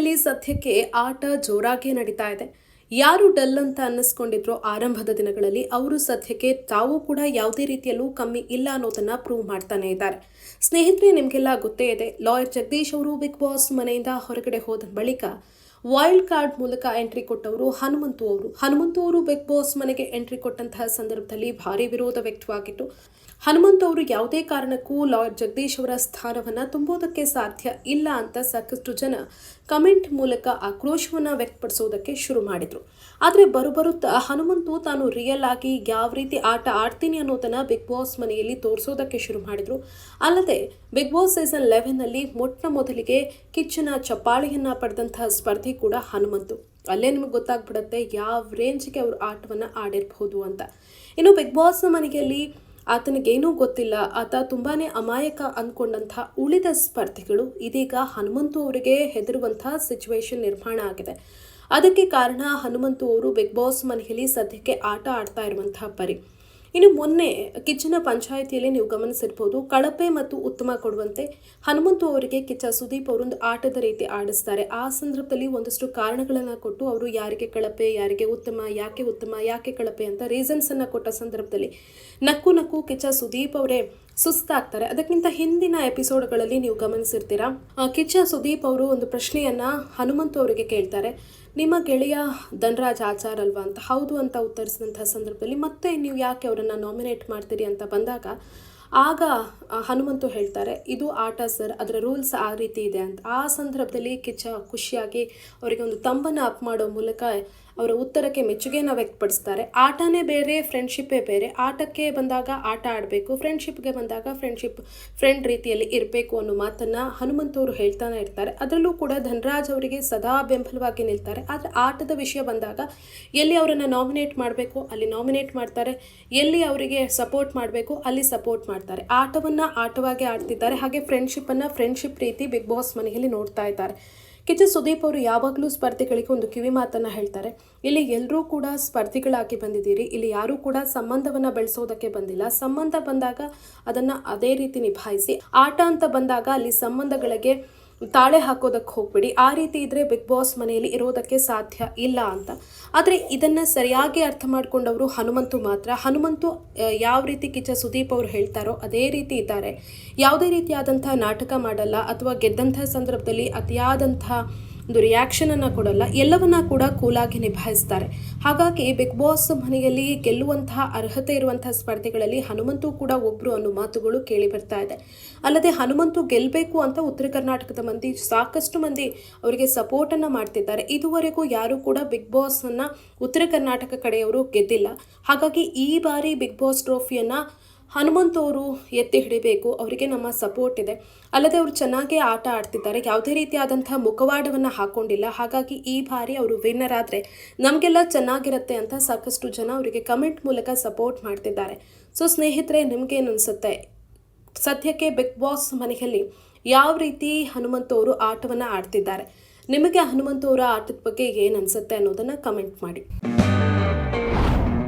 ಮನೆಯಲ್ಲಿ ಸದ್ಯಕ್ಕೆ ಆಟ ಜೋರಾಗೇ ನಡೀತಾ ಇದೆ. ಯಾರು ಡಲ್ ಅಂತ ಅನ್ನಿಸ್ಕೊಂಡಿದ್ರು ಆರಂಭದ ದಿನಗಳಲ್ಲಿ ಅವರು ಸದ್ಯಕ್ಕೆ ತಾವು ಕೂಡ ಯಾವುದೇ ರೀತಿಯಲ್ಲೂ ಕಮ್ಮಿ ಇಲ್ಲ ಅನ್ನೋದನ್ನ ಪ್ರೂವ್ ಮಾಡ್ತಾನೆ ಇದ್ದಾರೆ. ಸ್ನೇಹಿತರೆ, ನಿಮಗೆಲ್ಲ ಗೊತ್ತೇ ಇದೆ, ಲಾಯರ್ ಜಗದೀಶ್ ಅವರು ಬಿಗ್ ಬಾಸ್ ಮನೆಯಿಂದ ಹೊರಗಡೆ ಹೋದ ಬಳಿಕ ವೈಲ್ಡ್ ಕಾರ್ಡ್ ಮೂಲಕ ಎಂಟ್ರಿ ಕೊಟ್ಟವರು ಹನುಮಂತು ಅವರು. ಹನುಮಂತು ಅವರು ಬಿಗ್ ಬಾಸ್ ಮನೆಗೆ ಎಂಟ್ರಿ ಕೊಟ್ಟಂತಹ ಸಂದರ್ಭದಲ್ಲಿ ಭಾರಿ ವಿರೋಧ ವ್ಯಕ್ತವಾಗಿತ್ತು. ಹನುಮಂತು ಅವರು ಯಾವುದೇ ಕಾರಣಕ್ಕೂ ಲಾರ್ಡ್ ಜಗದೀಶ್ ಅವರ ಸ್ಥಾನವನ್ನು ತುಂಬೋದಕ್ಕೆ ಸಾಧ್ಯ ಇಲ್ಲ ಅಂತ ಸಾಕಷ್ಟು ಜನ ಕಮೆಂಟ್ ಮೂಲಕ ಆಕ್ರೋಶವನ್ನು ವ್ಯಕ್ತಪಡಿಸೋದಕ್ಕೆ ಶುರು ಮಾಡಿದರು. ಆದರೆ ಬರುಬರುತ್ತಾ ಹನುಮಂತು ತಾನು ರಿಯಲ್ ಆಗಿ ಯಾವ ರೀತಿ ಆಟ ಆಡ್ತೀನಿ ಅನ್ನೋದನ್ನು ಬಿಗ್ ಬಾಸ್ ಮನೆಯಲ್ಲಿ ತೋರಿಸೋದಕ್ಕೆ ಶುರು ಮಾಡಿದರು. ಅಲ್ಲದೆ ಬಿಗ್ ಬಾಸ್ ಸೀಸನ್ ಲೆವೆನ್ನಲ್ಲಿ ಮೊಟ್ಟ ಮೊದಲಿಗೆ ಕಿಚ್ಚನ ಚಪ್ಪಾಳಿಯನ್ನು ಪಡೆದಂತಹ ಸ್ಪರ್ಧಿ ಕೂಡ ಹನುಮಂತು. ಅಲ್ಲೇ ನಿಮಗೆ ಗೊತ್ತಾಗ್ಬಿಡತ್ತೆ ಯಾವ ರೇಂಜ್ಗೆ ಅವರು ಆಟವನ್ನು ಆಡಿರಬಹುದು ಅಂತ. ಇನ್ನು ಬಿಗ್ ಬಾಸ್ ಮನೆಯಲ್ಲಿ ಆತನಿಗೇನೂ ಗೊತ್ತಿಲ್ಲ. ಆತ ತುಂಬಾನೇ ಅಮಾಯಕ ಅಂದ್ಕೊಂಡಂಥ ಉಳಿದ ಸ್ಪರ್ಧಿಗಳು ಇದೀಗ ಹನುಮಂತು ಅವರಿಗೆ ಹೆದರುವಂಥ ಸಿಚುವೇಶನ್ ನಿರ್ಮಾಣ ಆಗಿದೆ. ಅದಕ್ಕೆ ಕಾರಣ ಹನುಮಂತು ಅವರು ಬಿಗ್ ಬಾಸ್ ಮನೆಯಲ್ಲಿ ಸದ್ಯಕ್ಕೆ ಆಟ ಆಡ್ತಾ ಇರುವಂತಹ ಪರಿ. ಇನ್ನು ಮೊನ್ನೆ ಕಿಚ್ಚನ ಪಂಚಾಯಿತಿಯಲ್ಲಿ ನೀವು ಗಮನಿಸಿರ್ಬೋದು, ಕಳಪೆ ಮತ್ತು ಉತ್ತಮ ಕೊಡುವಂತೆ ಹನುಮಂತು ಅವರಿಗೆ ಕಿಚ್ಚ ಸುದೀಪ್ ಅವರೊಂದು ಆಟದ ರೀತಿ ಆಡಿಸ್ತಾರೆ. ಆ ಸಂದರ್ಭದಲ್ಲಿ ಒಂದಷ್ಟು ಕಾರಣಗಳನ್ನು ಕೊಟ್ಟು ಅವರು ಯಾರಿಗೆ ಕಳಪೆ, ಯಾರಿಗೆ ಉತ್ತಮ, ಯಾಕೆ ಉತ್ತಮ, ಯಾಕೆ ಕಳಪೆ ಅಂತ ರೀಸನ್ಸನ್ನು ಕೊಟ್ಟ ಸಂದರ್ಭದಲ್ಲಿ ನಕ್ಕು ನಕ್ಕು ಕಿಚ್ಚ ಸುದೀಪ್ ಅವರೇ ಸುಸ್ತಾಗ್ತಾರೆ. ಅದಕ್ಕಿಂತ ಹಿಂದಿನ ಎಪಿಸೋಡ್ಗಳಲ್ಲಿ ನೀವು ಗಮನಿಸಿರ್ತೀರಾ? ಕಿಚ್ಚ ಸುದೀಪ್ ಅವರು ಒಂದು ಪ್ರಶ್ನೆಯನ್ನ ಹನುಮಂತು ಅವರಿಗೆ ಕೇಳ್ತಾರೆ. ನಿಮ್ಮ ಗೆಳೆಯ ಧನರಾಜ್ ಆಚಾರ್ ಅಲ್ವಾ ಅಂತ. ಹೌದು ಅಂತ ಉತ್ತರಿಸಿದಂತಹ ಸಂದರ್ಭದಲ್ಲಿ ಮತ್ತೆ ನೀವು ಯಾಕೆ ಅವರನ್ನು ನಾಮಿನೇಟ್ ಮಾಡ್ತೀರಿ ಅಂತ ಬಂದಾಗ, ಆಗ ಹನುಮಂತು ಹೇಳ್ತಾರೆ, ಇದು ಆಟ ಸರ್, ಅದರ ರೂಲ್ಸ್ ಆ ರೀತಿ ಇದೆ ಅಂತ. ಆ ಸಂದರ್ಭದಲ್ಲಿ ಕಿಚ್ಚ ಖುಷಿಯಾಗಿ ಅವರಿಗೆ ಒಂದು ತಂಬನ್ನು ಅಪ್ ಮಾಡೋ ಮೂಲಕ ಅವರ ಉತ್ತರಕ್ಕೆ ಮೆಚ್ಚುಗೆಯನ್ನು ವ್ಯಕ್ತಪಡಿಸ್ತಾರೆ. ಆಟನೇ ಬೇರೆ ಫ್ರೆಂಡ್ಶಿಪ್ಪೇ ಬೇರೆ. ಆಟಕ್ಕೆ ಬಂದಾಗ ಆಟ ಆಡಬೇಕು ಫ್ರೆಂಡ್ಶಿಪ್ಗೆ ಬಂದಾಗ ಫ್ರೆಂಡ್ಶಿಪ್ ಫ್ರೆಂಡ್ ರೀತಿಯಲ್ಲಿ ಇರಬೇಕು ಅನ್ನೋ ಮಾತನ್ನು ಹನುಮಂತವರು ಹೇಳ್ತಾನೆ ಇರ್ತಾರೆ. ಅದರಲ್ಲೂ ಕೂಡ ಧನರಾಜ್ ಅವರಿಗೆ ಸದಾ ಬೆಂಬಲವಾಗಿ ನಿಲ್ತಾರೆ. ಆದರೆ ಆಟದ ವಿಷಯ ಬಂದಾಗ ಎಲ್ಲಿ ಅವರನ್ನು ನಾಮಿನೇಟ್ ಮಾಡಬೇಕು, ಅಲ್ಲಿ ನಾಮಿನೇಟ್ ಮಾಡ್ತಾರೆ. ಎಲ್ಲಿ ಅವರಿಗೆ ಸಪೋರ್ಟ್ ಮಾಡಬೇಕು, ಅಲ್ಲಿ ಸಪೋರ್ಟ್ ಮಾಡ್ತಾರೆ. ಆಟವನ್ನು ಆಟವಾಗಿ ಆಡ್ತಿದ್ದಾರೆ. ಹಾಗೆ ಫ್ರೆಂಡ್ಶಿಪ್ಪನ್ನು ಫ್ರೆಂಡ್ಶಿಪ್ ರೀತಿ ಬಿಗ್ ಬಾಸ್ ಮನೆಯಲ್ಲಿ ನೋಡ್ತಾ ಇದ್ದಾರೆ. ಕಿಚ್ಚ ಸುದೀಪ್ ಅವರು ಯಾವಾಗಲೂ ಸ್ಪರ್ಧಿಗಳಿಗೆ ಒಂದು ಕಿವಿ ಮಾತನ್ನು ಹೇಳ್ತಾರೆ. ಇಲ್ಲಿ ಎಲ್ಲರೂ ಕೂಡ ಸ್ಪರ್ಧಿಗಳಾಗಿ ಬಂದಿದ್ದೀರಿ. ಇಲ್ಲಿ ಯಾರೂ ಕೂಡ ಸಂಬಂಧವನ್ನು ಬೆಳೆಸೋದಕ್ಕೆ ಬಂದಿಲ್ಲ. ಸಂಬಂಧ ಬಂದಾಗ ಅದನ್ನು ಅದೇ ರೀತಿ ನಿಭಾಯಿಸಿ. ಆಟ ಅಂತ ಬಂದಾಗ ಅಲ್ಲಿ ಸಂಬಂಧಗಳಿಗೆ ತಾಳೆ ಹಾಕೋದಕ್ಕೆ ಹೋಗ್ಬಿಡಿ. ಆ ರೀತಿ ಇದ್ರೆ ಬಿಗ್ ಬಾಸ್ ಮನೆಯಲ್ಲಿ ಇರೋದಕ್ಕೆ ಸಾಧ್ಯ ಇಲ್ಲ ಅಂತ. ಆದರೆ ಇದನ್ನು ಸರಿಯಾಗಿ ಅರ್ಥ ಮಾಡ್ಕೊಂಡವರು ಹನುಮಂತು ಮಾತ್ರ. ಹನುಮಂತು ಯಾವ ರೀತಿ ಕಿಚ್ಚ ಸುದೀಪ್ ಅವರು ಹೇಳ್ತಾರೋ ಅದೇ ರೀತಿ ಇದ್ದಾರೆ. ಯಾವುದೇ ರೀತಿಯಾದಂತಹ ನಾಟಕ ಮಾಡಲ್ಲ ಅಥವಾ ಗೆದ್ದಂತಹ ಸಂದರ್ಭದಲ್ಲಿ ಅತಿಯಾದಂತಹ ಒಂದು ರಿಯಾಕ್ಷನನ್ನು ಕೊಡಲ್ಲ, ಎಲ್ಲವನ್ನ ಕೂಡ ಕೂಲಾಗಿ ನಿಭಾಯಿಸ್ತಾರೆ. ಹಾಗಾಗಿ ಬಿಗ್ ಬಾಸ್ ಮನೆಯಲ್ಲಿ ಗೆಲ್ಲುವಂತಹ ಅರ್ಹತೆ ಇರುವಂತಹ ಸ್ಪರ್ಧೆಗಳಲ್ಲಿ ಹನುಮಂತು ಕೂಡ ಒಬ್ಬರು ಅನ್ನೋ ಮಾತುಗಳು ಕೇಳಿ ಬರ್ತಾ ಇದೆ. ಅಲ್ಲದೆ ಹನುಮಂತು ಗೆಲ್ಲಬೇಕು ಅಂತ ಉತ್ತರ ಕರ್ನಾಟಕದ ಮಂದಿ ಸಾಕಷ್ಟು ಮಂದಿ ಅವರಿಗೆ ಸಪೋರ್ಟನ್ನು ಮಾಡ್ತಿದ್ದಾರೆ. ಇದುವರೆಗೂ ಯಾರು ಕೂಡ ಬಿಗ್ ಬಾಸನ್ನು ಉತ್ತರ ಕರ್ನಾಟಕ ಕಡೆಯವರು ಗೆದ್ದಿಲ್ಲ. ಹಾಗಾಗಿ ಈ ಬಾರಿ ಬಿಗ್ ಬಾಸ್ ಟ್ರೋಫಿಯನ್ನು ಹನುಮಂತ್ ಅವರು ಎತ್ತಿ ಹಿಡಿಬೇಕು, ಅವರಿಗೆ ನಮ್ಮ ಸಪೋರ್ಟ್ ಇದೆ. ಅಲ್ಲದೆ ಅವರು ಚೆನ್ನಾಗೇ ಆಟ ಆಡ್ತಿದ್ದಾರೆ. ಯಾವುದೇ ರೀತಿಯಾದಂತಹ ಮುಖವಾಡವನ್ನು ಹಾಕೊಂಡಿಲ್ಲ. ಹಾಗಾಗಿ ಈ ಬಾರಿ ಅವರು ವಿನ್ನರ್ ಆದರೆ ನಮಗೆಲ್ಲ ಚೆನ್ನಾಗಿರುತ್ತೆ ಅಂತ ಸಾಕಷ್ಟು ಜನ ಅವರಿಗೆ ಕಮೆಂಟ್ ಮೂಲಕ ಸಪೋರ್ಟ್ ಮಾಡ್ತಿದ್ದಾರೆ. ಸೊ ಸ್ನೇಹಿತರೆ ನಿಮಗೇನು ಅನಿಸುತ್ತೆ ಸದ್ಯಕ್ಕೆ ಬಿಗ್ ಬಾಸ್ ಮನೆಯಲ್ಲಿ ಯಾವ ರೀತಿ ಹನುಮಂತವರು ಆಟವನ್ನು ಆಡ್ತಿದ್ದಾರೆ? ನಿಮಗೆ ಹನುಮಂತವರ ಆಟದ ಬಗ್ಗೆ ಏನು ಅನಿಸುತ್ತೆ ಅನ್ನೋದನ್ನು ಕಮೆಂಟ್ ಮಾಡಿ.